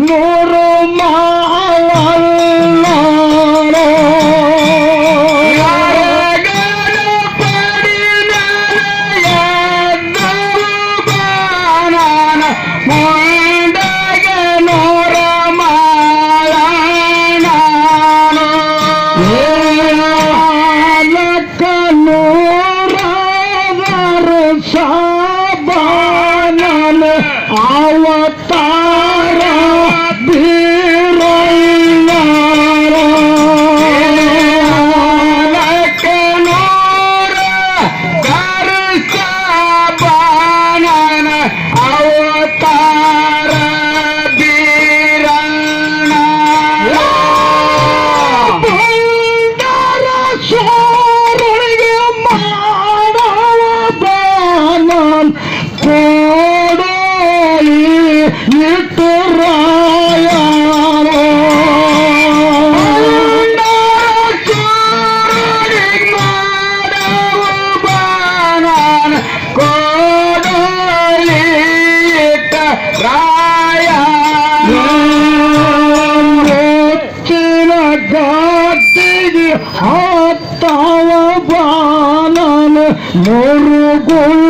Nooruma hatta vabalanı mor gol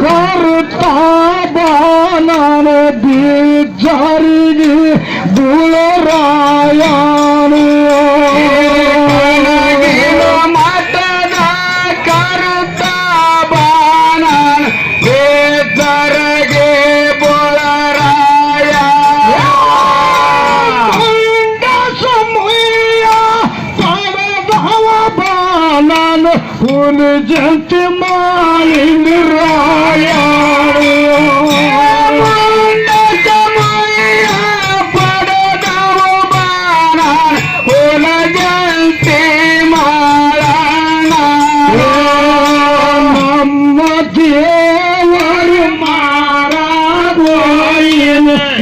ಕೊರುತ್ತಾ ಬಾನಾನೆ ಬೀಜಾರಿಗೆ ದುಳರಾಯ ഇത് Jamali നിറായാണ്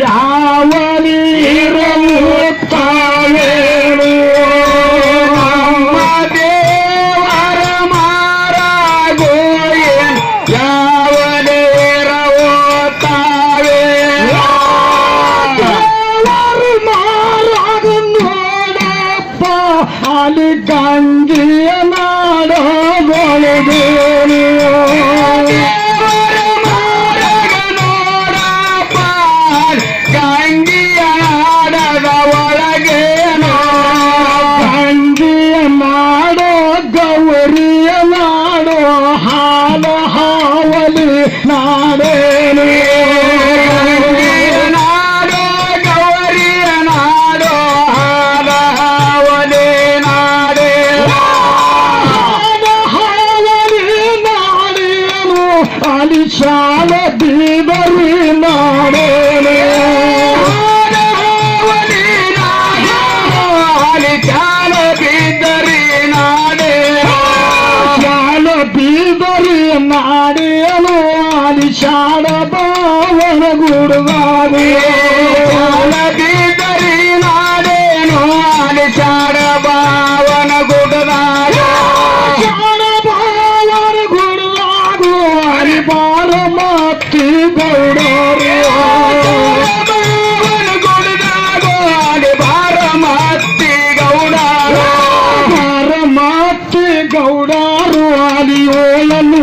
Yeah. ఆడపావన గుడుగాను చాలదీతరి నాడేను అని చాడపావన గుడుగాను చాడపావన గుడుగాను అని పారమాప్తి గౌడోరు. గౌడారు అని ఓలను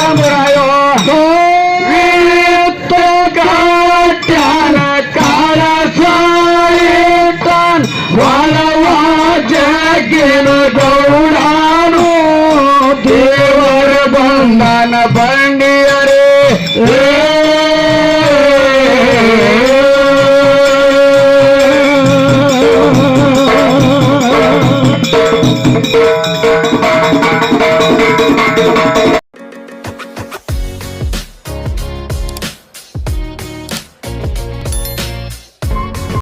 தமுராயோ வீட்டு காட்டான காலசாயிட்டான் வளவாஜகின கௌடானோ. தேவர் பந்தன பண்டியர்